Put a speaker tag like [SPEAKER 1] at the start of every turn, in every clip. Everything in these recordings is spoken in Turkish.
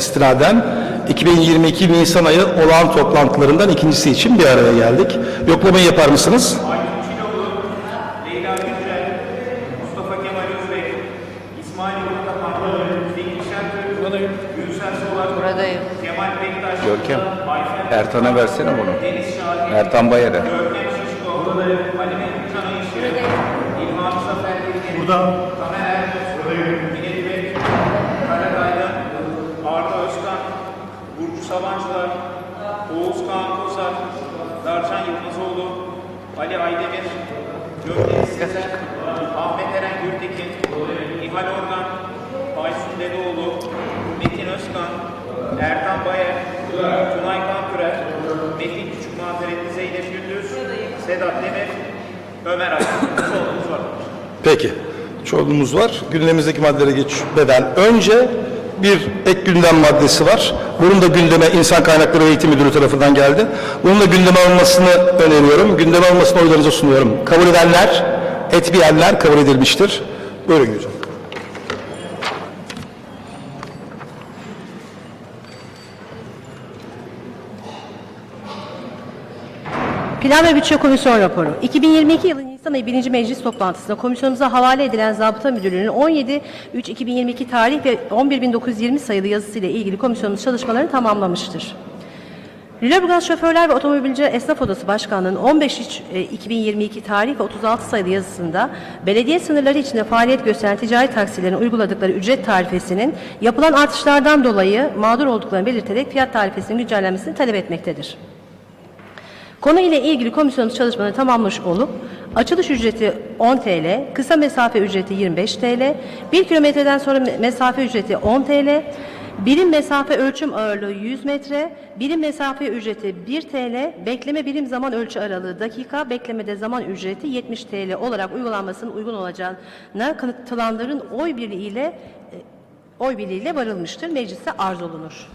[SPEAKER 1] istinaden 2022 Nisan ayı olağan toplantılarından ikincisi için bir araya geldik. Yoklamayı yapar mısınız?
[SPEAKER 2] Buradayım.
[SPEAKER 3] Kemal Bektaş,
[SPEAKER 4] Görkem, Ertan'a versene bunu. Ertan Bayar'a.
[SPEAKER 3] Görkem Sabancılar, Oğuz Kağan Kozar, Darcan Yılmazoğlu, Ali Aydemir, Gökdeniz Sezer, Ahmet Eren Gürtekin, Nihal Organ, Aysun Dedeoğlu, Metin Özkan, Ertan Bayer, Tunay Kankürer, Metin Küçükmazeretli Zeynep Gündüz, Sedat Demir, Ömer Aydın. Sorunuz var.
[SPEAKER 1] Peki. Çoğunluğumuz var. Gündemimizdeki maddelere geçmeden önce bir ek gündem maddesi var. Bunun da gündeme İnsan Kaynakları ve Eğitim Müdürü tarafından geldi. Bunun da gündeme alınmasını öneriyorum. Gündeme alınmasını oylarınıza sunuyorum. Kabul edenler, etmeyenler kabul edilmiştir. Buyurun Gülcan.
[SPEAKER 2] Plan ve Bütçe Komisyon raporu. 2022 yılı Nisan ayı 1. Meclis toplantısında komisyonumuza havale edilen Zabıta Müdürlüğü'nün 17.3.2022 tarih ve 11.920 sayılı yazısıyla ilgili komisyonumuz çalışmalarını tamamlamıştır. Lüleburgaz Şoförler ve Otomobilciler Esnaf Odası Başkanlığı'nın 15.3.2022 tarih ve 36 sayılı yazısında belediye sınırları içinde faaliyet gösteren ticari taksilerin uyguladıkları ücret tarifesinin yapılan artışlardan dolayı mağdur olduklarını belirterek fiyat tarifesinin güncellenmesini talep etmektedir. Konu ile ilgili komisyonumuz çalışmalarını tamamlamış olup açılış ücreti 10 TL, kısa mesafe ücreti 25 TL, 1 kilometreden sonra me- mesafe ücreti 10 TL, birim mesafe ölçüm ağırlığı 100 metre, birim mesafe ücreti 1 TL, bekleme birim zaman ölçü aralığı dakika, beklemede zaman ücreti 70 TL olarak uygulanmasının uygun olacağına kanıtlananların oy birliğiyle e, oy birliğiyle varılmıştır. Meclise arz olunur.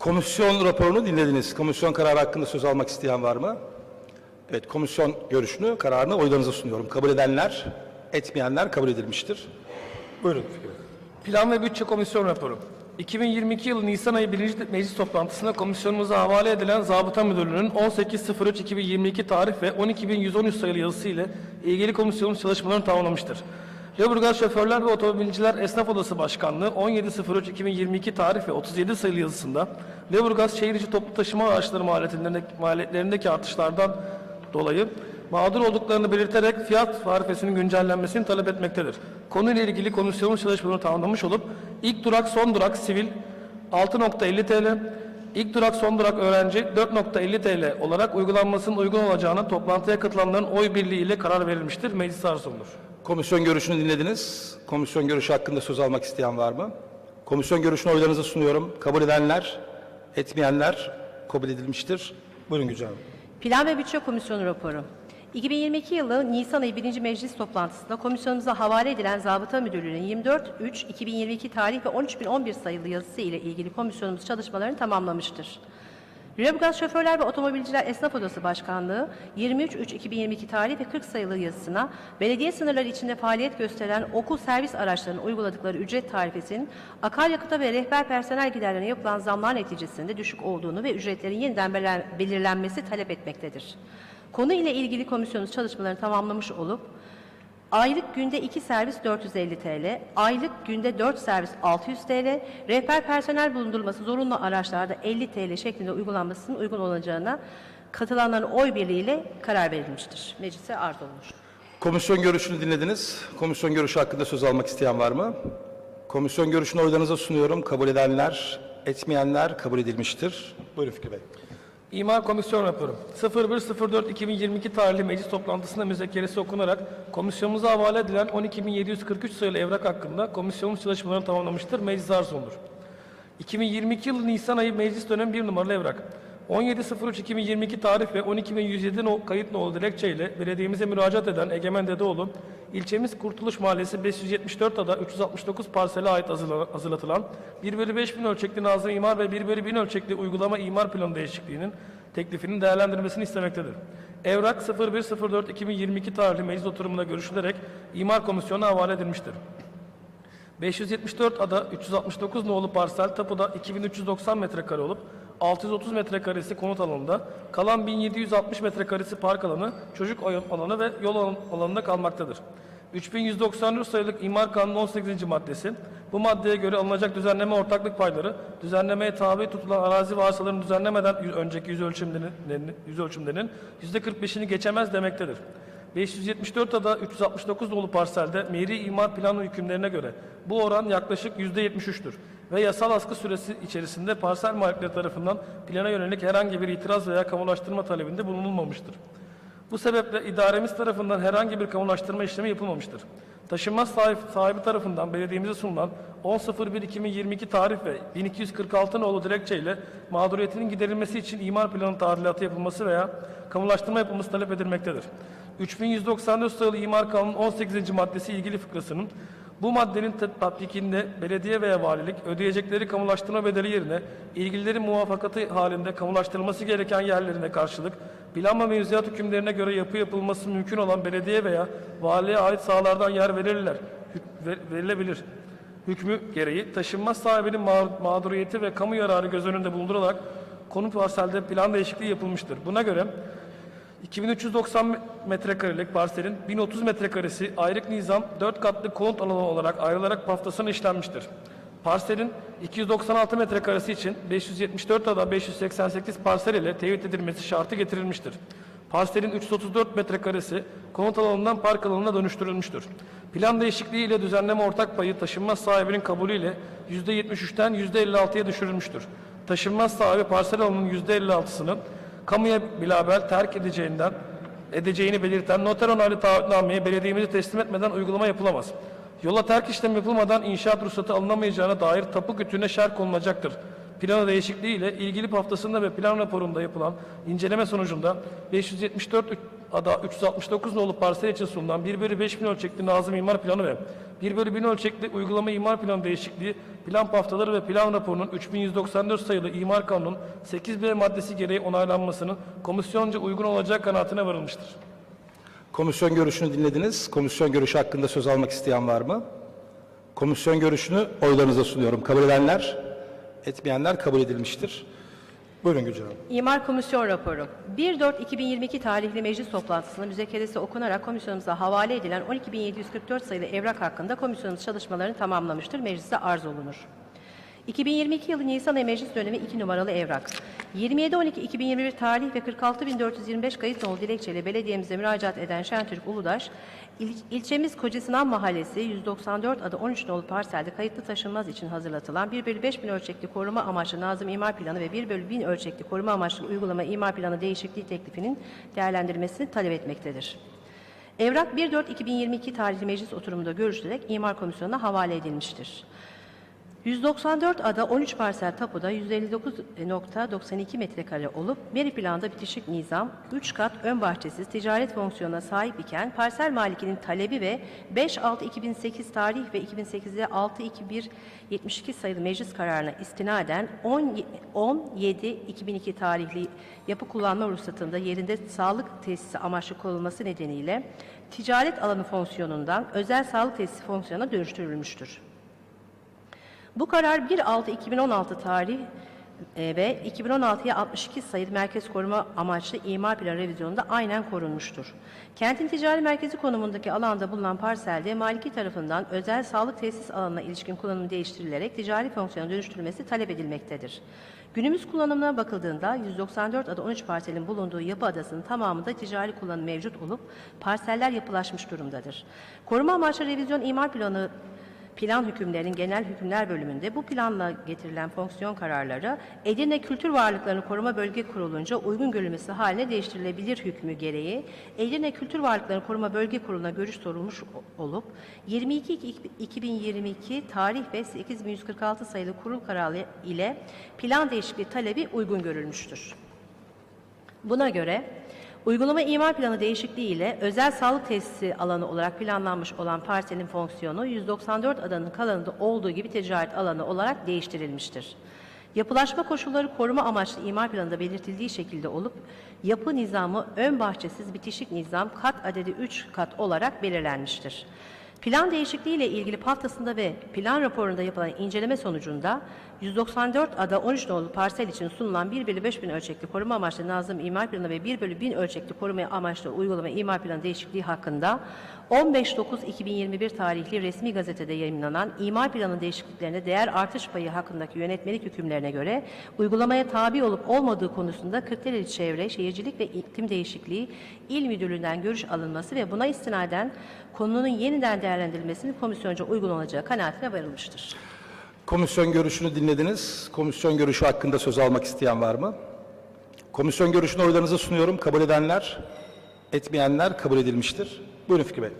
[SPEAKER 1] Komisyon raporunu dinlediniz. Komisyon kararı hakkında söz almak isteyen var mı? Evet, komisyon görüşünü, kararını oylarınıza sunuyorum. Kabul edenler, etmeyenler kabul edilmiştir. Buyurun.
[SPEAKER 5] Plan ve Bütçe Komisyon raporu. 2022 yılı Nisan ayı 1. Meclis toplantısında komisyonumuza havale edilen Zabıta Müdürlüğü'nün 18.03.2022 tarih ve 12.113 sayılı yazısı ile ilgili komisyonumuz çalışmalarını tamamlamıştır. Lüleburgaz Şoförler ve Otomobilciler Esnaf Odası Başkanlığı 17.03.2022 tarih ve 37 sayılı yazısında Lüleburgaz şehir içi toplu taşıma araçları maliyetlerindeki, artışlardan dolayı mağdur olduklarını belirterek fiyat tarifesinin güncellenmesini talep etmektedir. Konuyla ilgili komisyonun çalışmalarını tamamlamış olup ilk durak son durak sivil 6.50 TL, ilk durak son durak öğrenci 4.50 TL olarak uygulanmasının uygun olacağına toplantıya katılanların oy birliği ile karar verilmiştir. Meclis arz olunur.
[SPEAKER 1] Komisyon görüşünü dinlediniz. Komisyon görüşü hakkında söz almak isteyen var mı? Komisyon görüşünü oylarınıza sunuyorum. Kabul edenler, etmeyenler kabul edilmiştir. Buyurun Hanım.
[SPEAKER 2] Plan ve Bütçe Komisyonu raporu. 2022 yılı Nisan ayı 1. Meclis toplantısında komisyonumuza havale edilen Zabıta Müdürlüğü'nün 24.3.2022 tarih ve 13.011 sayılı yazısı ile ilgili komisyonumuz çalışmalarını tamamlamıştır. Lüleburgaz Şoförler ve Otomobilciler Esnaf Odası Başkanlığı 23.3.2022 tarih ve 40 sayılı yazısına belediye sınırları içinde faaliyet gösteren okul servis araçlarının uyguladıkları ücret tarifesinin akaryakıta ve rehber personel giderlerine yapılan zamlar neticesinde düşük olduğunu ve ücretlerin yeniden belir- belirlenmesi talep etmektedir. Konu ile ilgili komisyonumuz çalışmalarını tamamlamış olup Aylık günde 2 servis 450 TL, aylık günde 4 servis 600 TL, rehber personel bulundurulması zorunlu araçlarda 50 TL şeklinde uygulanmasının uygun olacağına katılanların oy birliğiyle karar verilmiştir. Meclise arz olunur.
[SPEAKER 1] Komisyon görüşünü dinlediniz. Komisyon görüşü hakkında söz almak isteyen var mı? Komisyon görüşünü oylarınıza sunuyorum. Kabul edenler, etmeyenler kabul edilmiştir. Buyurun Fikri Bey.
[SPEAKER 5] İmar Komisyon Raporu 01.04.2022 tarihli meclis toplantısında müzekkeresi okunarak komisyonumuza havale edilen 12.743 sayılı evrak hakkında komisyonumuz çalışmalarını tamamlamıştır. Meclis arz olunur. 2022 yılı Nisan ayı meclis dönemi 1 numaralı evrak. 17.03.2022 tarih ve 12.107 no kayıt nolu dilekçeyle belediyemize müracaat eden Egemen Dedeoğlu, ilçemiz Kurtuluş Mahallesi 574 ada 369 parsele ait hazırla- hazırlatılan 1 bölü 5 bin ölçekli nazım imar ve 1 bölü 1000 ölçekli uygulama imar planı değişikliğinin teklifinin değerlendirmesini istemektedir. Evrak 01.04.2022 tarihli meclis oturumunda görüşülerek imar komisyonuna havale edilmiştir. 574 ada 369 nolu parsel tapuda 2390 metrekare olup 630 metrekaresi konut alanında, kalan 1760 metrekaresi park alanı, çocuk alanı ve yol alan- alanında kalmaktadır. 3194 sayılık İmar Kanunu 18. maddesi, bu maddeye göre alınacak düzenleme ortaklık payları, düzenlemeye tabi tutulan arazi ve arsaların düzenlemeden önceki yüz ölçümlerinin, yüz ölçümlerinin %45'ini geçemez demektedir. 574 ada 369 dolu parselde meri imar planı hükümlerine göre bu oran yaklaşık %73'tür ve yasal askı süresi içerisinde parsel malikleri tarafından plana yönelik herhangi bir itiraz veya kamulaştırma talebinde bulunulmamıştır. Bu sebeple idaremiz tarafından herhangi bir kamulaştırma işlemi yapılmamıştır. Taşınmaz sahip, sahibi tarafından belediyemize sunulan 10.01.2022 tarih ve 1246 nolu dilekçeyle mağduriyetinin giderilmesi için imar planı tadilatı yapılması veya kamulaştırma yapılması talep edilmektedir. 3194 sayılı İmar Kanunu 18. maddesi ilgili fıkrasının bu maddenin tat- tatbikinde belediye veya valilik ödeyecekleri kamulaştırma bedeli yerine ilgililerin muvafakatı halinde kamulaştırılması gereken yerlerine karşılık plan ve mevzuat hükümlerine göre yapı yapılması mümkün olan belediye veya valiye ait sahalardan yer verirler, verilebilir. Hükmü gereği taşınmaz sahibinin mağ- mağduriyeti ve kamu yararı göz önünde bulundurularak konu parselde plan değişikliği yapılmıştır. Buna göre 2390 metrekarelik parselin 1030 metrekaresi ayrık nizam 4 katlı konut alanı olarak ayrılarak paftasına işlenmiştir. Parselin 296 metrekaresi için 574 ada 588 parsel ile teyit edilmesi şartı getirilmiştir. Parselin 334 metrekaresi konut alanından park alanına dönüştürülmüştür. Plan değişikliği ile düzenleme ortak payı taşınmaz sahibinin kabulüyle %73'ten %56'ya düşürülmüştür. Taşınmaz sahibi parsel alanının %56'sının kamuya bilabel terk edeceğinden edeceğini belirten noter onaylı taahhütnameye belediyemize teslim etmeden uygulama yapılamaz. Yola terk işlemi yapılmadan inşaat ruhsatı alınamayacağına dair tapu kütüğüne şerh konulacaktır. Plana değişikliği ile ilgili haftasında ve plan raporunda yapılan inceleme sonucunda 574 ada 369 nolu parsel için sunulan 1 bölü 5 bin ölçekli Nazım İmar Planı ve 1 bölü 1000 ölçekli uygulama imar planı değişikliği plan paftaları ve plan raporunun 3194 sayılı imar kanunun 8b maddesi gereği onaylanmasının komisyonca uygun olacağı kanaatine varılmıştır.
[SPEAKER 1] Komisyon görüşünü dinlediniz. Komisyon görüşü hakkında söz almak isteyen var mı? Komisyon görüşünü oylarınıza sunuyorum. Kabul edenler, etmeyenler kabul edilmiştir. Buyurun Gülcan Hanım.
[SPEAKER 2] İmar Komisyon Raporu 1.4.2022 tarihli meclis toplantısında müzekeresi okunarak komisyonumuza havale edilen 12.744 sayılı evrak hakkında komisyonumuz çalışmalarını tamamlamıştır. Meclise arz olunur. 2022 yılı Nisan ayı meclis dönemi 2 numaralı evrak. 27.12.2021 tarih ve 46.425 kayıt nolu dilekçeyle belediyemize müracaat eden Şentürk Uludaş, il, ilçemiz Kocasinan Mahallesi 194 adı 13 nolu parselde kayıtlı taşınmaz için hazırlatılan 1 bölü 5 bin ölçekli koruma amaçlı Nazım İmar Planı ve 1 bölü 1000 ölçekli koruma amaçlı uygulama imar planı değişikliği teklifinin değerlendirilmesini talep etmektedir. Evrak 1.4.2022 tarihli meclis oturumunda görüşülerek İmar Komisyonu'na havale edilmiştir. 194 ada 13 parsel tapuda 159.92 metrekare olup veri planda bitişik nizam 3 kat ön bahçesiz ticaret fonksiyonuna sahip iken parsel malikinin talebi ve 5-6-2008 tarih ve 2008'de 6-2172 sayılı meclis kararına istinaden 10-7-2002 tarihli yapı kullanma ruhsatında yerinde sağlık tesisi amaçlı konulması nedeniyle ticaret alanı fonksiyonundan özel sağlık tesisi fonksiyonuna dönüştürülmüştür. Bu karar 1.6.2016 tarih e, ve 2016'ya 62 sayılı merkez koruma amaçlı imar planı revizyonunda aynen korunmuştur. Kentin ticari merkezi konumundaki alanda bulunan parselde maliki tarafından özel sağlık tesis alanına ilişkin kullanımı değiştirilerek ticari fonksiyona dönüştürülmesi talep edilmektedir. Günümüz kullanımına bakıldığında 194 ada 13 parselin bulunduğu yapı adasının tamamında ticari kullanım mevcut olup parseller yapılaşmış durumdadır. Koruma amaçlı revizyon imar planı Plan hükümlerinin genel hükümler bölümünde bu planla getirilen fonksiyon kararları Edirne Kültür Varlıklarını Koruma Bölge Kurulu'nca uygun görülmesi haline değiştirilebilir hükmü gereği Edirne Kültür Varlıklarını Koruma Bölge Kurulu'na görüş sorulmuş olup 22-2022 tarih ve 8146 sayılı kurul kararı ile plan değişikliği talebi uygun görülmüştür. Buna göre uygulama imar planı değişikliği ile özel sağlık tesisi alanı olarak planlanmış olan parselin fonksiyonu 194 adanın kalanında olduğu gibi ticaret alanı olarak değiştirilmiştir. Yapılaşma koşulları koruma amaçlı imar planında belirtildiği şekilde olup yapı nizamı ön bahçesiz bitişik nizam kat adedi 3 kat olarak belirlenmiştir. Plan değişikliği ile ilgili haftasında ve plan raporunda yapılan inceleme sonucunda 194 ada 13 nolu parsel için sunulan 1 bölü 5000 ölçekli koruma amaçlı Nazım İmar Planı ve 1 bölü 1000 ölçekli koruma amaçlı uygulama imar planı değişikliği hakkında 15.9.2021 tarihli resmi gazetede yayınlanan imar planı değişikliklerine değer artış payı hakkındaki yönetmelik hükümlerine göre uygulamaya tabi olup olmadığı konusunda Kırklareli Çevre, Şehircilik ve İklim Değişikliği İl Müdürlüğü'nden görüş alınması ve buna istinaden konunun yeniden değerlendirilmesinin komisyonca uygun olacağı kanaatine varılmıştır.
[SPEAKER 1] Komisyon görüşünü dinlediniz. Komisyon görüşü hakkında söz almak isteyen var mı? Komisyon görüşünü oylarınıza sunuyorum. Kabul edenler, etmeyenler kabul edilmiştir. Buyurun Fikri Bey.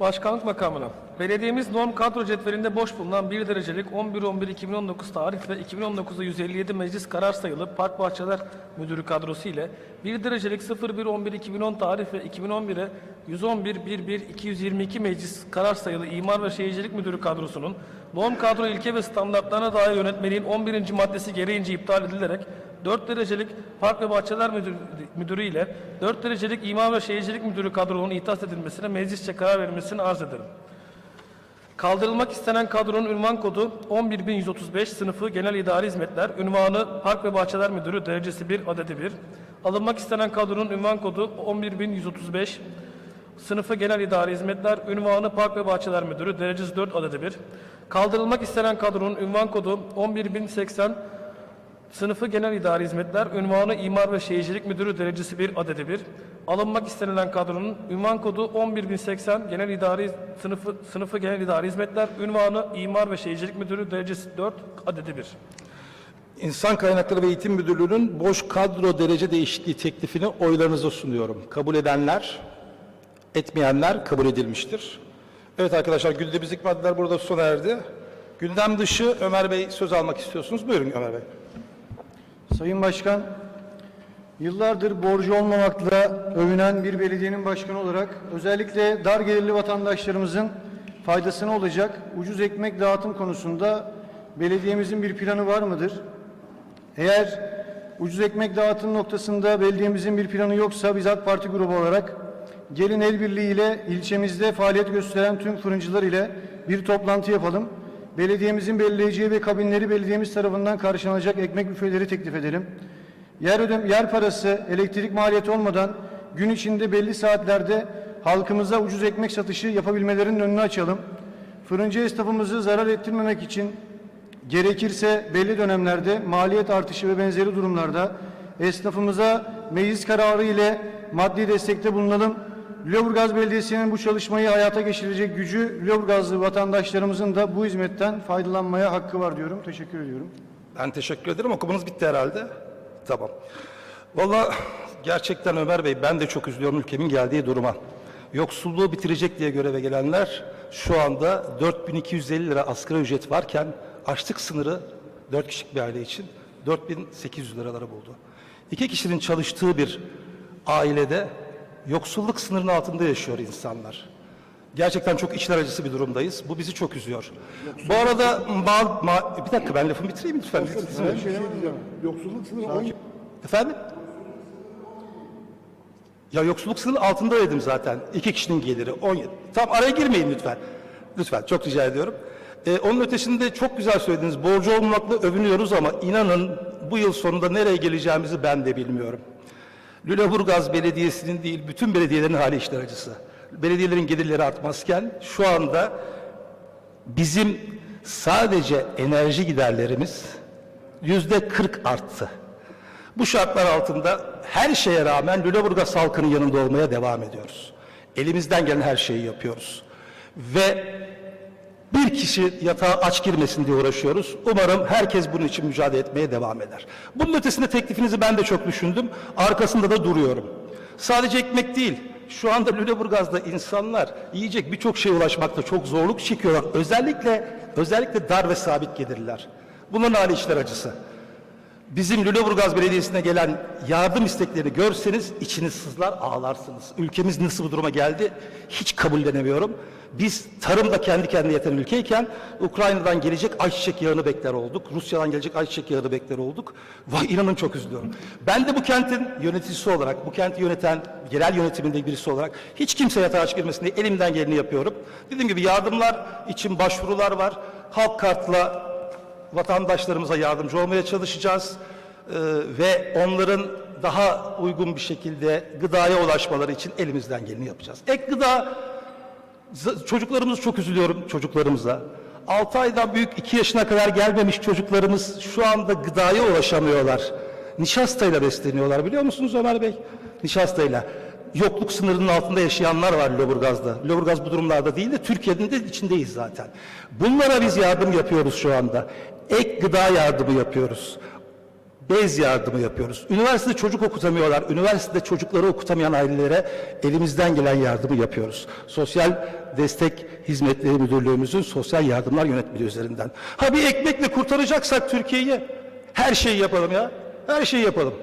[SPEAKER 5] Başkanlık makamına. Belediyemiz norm kadro cetvelinde boş bulunan 1 derecelik 11-11-2019 tarih ve 2019'da 157 meclis karar sayılı Park Bahçeler Müdürü kadrosu ile 1 derecelik 01-11-2010 tarih ve 2011'e 111-11-222 meclis karar sayılı İmar ve Şehircilik Müdürü kadrosunun norm kadro ilke ve standartlarına dair yönetmeliğin 11. maddesi gereğince iptal edilerek 4 derecelik Park ve Bahçeler Müdürü, ile 4 derecelik İmar ve Şehircilik Müdürü kadronun ihtas edilmesine meclisçe karar verilmesini arz ederim. Kaldırılmak istenen kadronun ünvan kodu 11135 sınıfı genel idari hizmetler, ünvanı Park ve Bahçeler Müdürü derecesi 1 adedi 1. Alınmak istenen kadronun ünvan kodu 11135 sınıfı genel idari hizmetler, ünvanı Park ve Bahçeler Müdürü derecesi 4 adedi 1. Kaldırılmak istenen kadronun ünvan kodu 11080 Sınıfı Genel İdari Hizmetler, ünvanı İmar ve Şehircilik Müdürü derecesi 1 adedi 1. Alınmak istenilen kadronun ünvan kodu 11080 Genel İdari Sınıfı Sınıfı Genel İdari Hizmetler, ünvanı İmar ve Şehircilik Müdürü derecesi 4 adedi 1.
[SPEAKER 1] İnsan Kaynakları ve Eğitim Müdürlüğü'nün boş kadro derece değişikliği teklifini oylarınıza sunuyorum. Kabul edenler, etmeyenler kabul edilmiştir. Evet arkadaşlar gündemimizdeki maddeler burada sona erdi. Gündem dışı Ömer Bey söz almak istiyorsunuz. Buyurun Ömer Bey.
[SPEAKER 4] Sayın Başkan, yıllardır borcu olmamakla övünen bir belediyenin başkanı olarak özellikle dar gelirli vatandaşlarımızın faydasına olacak ucuz ekmek dağıtım konusunda belediyemizin bir planı var mıdır? Eğer ucuz ekmek dağıtım noktasında belediyemizin bir planı yoksa biz AK Parti grubu olarak gelin el birliği ile ilçemizde faaliyet gösteren tüm fırıncılar ile bir toplantı yapalım. Belediyemizin belirleyeceği ve kabinleri belediyemiz tarafından karşılanacak ekmek büfeleri teklif edelim. Yer ödem yer parası, elektrik maliyeti olmadan gün içinde belli saatlerde halkımıza ucuz ekmek satışı yapabilmelerinin önünü açalım. Fırıncı esnafımızı zarar ettirmemek için Gerekirse belli dönemlerde maliyet artışı ve benzeri durumlarda esnafımıza meclis kararı ile maddi destekte bulunalım. Lüleburgaz Belediyesi'nin bu çalışmayı hayata geçirecek gücü Lüleburgazlı vatandaşlarımızın da bu hizmetten faydalanmaya hakkı var diyorum. Teşekkür ediyorum.
[SPEAKER 1] Ben teşekkür ederim. Okumanız bitti herhalde. Tamam. Vallahi gerçekten Ömer Bey ben de çok üzülüyorum ülkemin geldiği duruma. Yoksulluğu bitirecek diye göreve gelenler şu anda 4250 lira asgari ücret varken açlık sınırı 4 kişilik bir aile için 4800 liraları buldu. İki kişinin çalıştığı bir ailede yoksulluk sınırının altında yaşıyor insanlar. Gerçekten çok içler acısı bir durumdayız. Bu bizi çok üzüyor. Bu arada ma- ma- bir dakika ben lafımı bitireyim lütfen.
[SPEAKER 6] Yoksulluk sınırı 10
[SPEAKER 1] Efendim? Ya yoksulluk sınırının altında dedim zaten. İki kişinin geliri 17. Tamam araya girmeyin lütfen. Lütfen çok rica ediyorum. Ee, onun ötesinde çok güzel söylediniz. Borcu olmakla övünüyoruz ama inanın bu yıl sonunda nereye geleceğimizi ben de bilmiyorum. Lüleburgaz Belediyesi'nin değil bütün belediyelerin hali işler acısı. Belediyelerin gelirleri artmazken şu anda bizim sadece enerji giderlerimiz yüzde 40 arttı. Bu şartlar altında her şeye rağmen Lüleburgaz halkının yanında olmaya devam ediyoruz. Elimizden gelen her şeyi yapıyoruz. Ve bir kişi yatağa aç girmesin diye uğraşıyoruz. Umarım herkes bunun için mücadele etmeye devam eder. Bunun ötesinde teklifinizi ben de çok düşündüm. Arkasında da duruyorum. Sadece ekmek değil. Şu anda Lüleburgaz'da insanlar yiyecek birçok şeye ulaşmakta çok zorluk çekiyorlar. Özellikle özellikle dar ve sabit gelirler. Bunların hali işler acısı. Bizim Lüleburgaz Belediyesi'ne gelen yardım isteklerini görseniz içiniz sızlar ağlarsınız. Ülkemiz nasıl bu duruma geldi hiç kabullenemiyorum. Biz tarımda kendi kendine yeten ülkeyken Ukrayna'dan gelecek ayçiçek yağını bekler olduk. Rusya'dan gelecek ayçiçek yağını bekler olduk. Vay inanın çok üzülüyorum. Ben de bu kentin yöneticisi olarak, bu kenti yöneten yerel yönetiminde birisi olarak hiç kimse yatağa girmesin diye elimden geleni yapıyorum. Dediğim gibi yardımlar için başvurular var. Halk kartla vatandaşlarımıza yardımcı olmaya çalışacağız Ee, ve onların daha uygun bir şekilde gıdaya ulaşmaları için elimizden geleni yapacağız. Ek gıda çocuklarımız çok üzülüyorum çocuklarımıza. 6 aydan büyük 2 yaşına kadar gelmemiş çocuklarımız şu anda gıdaya ulaşamıyorlar. Nişastayla besleniyorlar biliyor musunuz Ömer Bey? Nişastayla. Yokluk sınırının altında yaşayanlar var Lüleburgaz'da. Lüleburgaz bu durumlarda değil de Türkiye'nin de içindeyiz zaten. Bunlara biz yardım yapıyoruz şu anda. Ek gıda yardımı yapıyoruz. Bez yardımı yapıyoruz. Üniversitede çocuk okutamıyorlar. Üniversitede çocukları okutamayan ailelere elimizden gelen yardımı yapıyoruz. Sosyal Destek Hizmetleri Müdürlüğümüzün sosyal yardımlar yönetmeliği üzerinden. Ha bir ekmekle kurtaracaksak Türkiye'yi her şeyi yapalım ya. Her şeyi yapalım.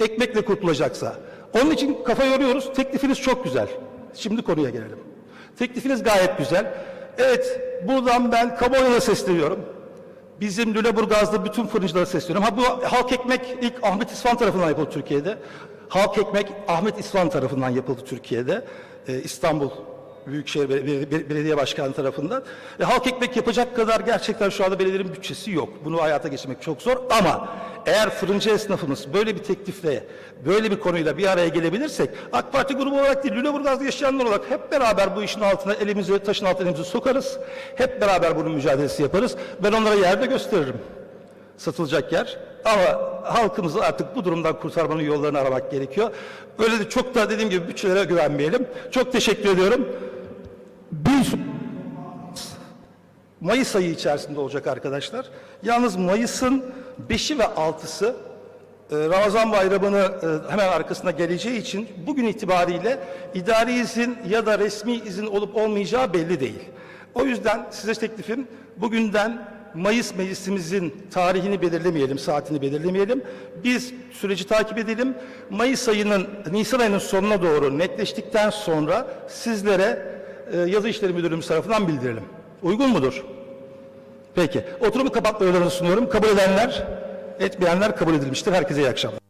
[SPEAKER 1] Ekmekle kurtulacaksa. Onun için kafa yoruyoruz. Teklifiniz çok güzel. Şimdi konuya gelelim. Teklifiniz gayet güzel. Evet, buradan ben kamuoyuna sesleniyorum. Bizim Lüleburgaz'da bütün fırıncılara sesleniyorum. Ha bu halk ekmek ilk Ahmet İsvan tarafından yapıldı Türkiye'de. Halk ekmek Ahmet İsvan tarafından yapıldı Türkiye'de. Ee, İstanbul Büyükşehir Bel- Bel- Bel- Belediye Başkanı tarafından. E, halk ekmek yapacak kadar gerçekten şu anda belediyelerin bütçesi yok. Bunu hayata geçirmek çok zor ama eğer fırıncı esnafımız böyle bir teklifle, böyle bir konuyla bir araya gelebilirsek, AK Parti grubu olarak değil, Lüleburgaz'da yaşayanlar olarak hep beraber bu işin altına elimizi, taşın altına elimizi sokarız. Hep beraber bunun mücadelesi yaparız. Ben onlara yerde gösteririm satılacak yer. Ama halkımızı artık bu durumdan kurtarmanın yollarını aramak gerekiyor. Öyle de çok da dediğim gibi bütçelere güvenmeyelim. Çok teşekkür ediyorum. Mayıs ayı içerisinde olacak arkadaşlar. Yalnız Mayıs'ın 5'i ve 6'sı e, Ramazan bayramını e, hemen arkasına geleceği için bugün itibariyle idari izin ya da resmi izin olup olmayacağı belli değil. O yüzden size teklifim bugünden Mayıs meclisimizin tarihini belirlemeyelim, saatini belirlemeyelim. Biz süreci takip edelim. Mayıs ayının, Nisan ayının sonuna doğru netleştikten sonra sizlere e, yazı işleri müdürlüğümüz tarafından bildirelim. Uygun mudur? Peki. Oturumu kapatma sunuyorum. Kabul edenler, etmeyenler kabul edilmiştir. Herkese iyi akşamlar.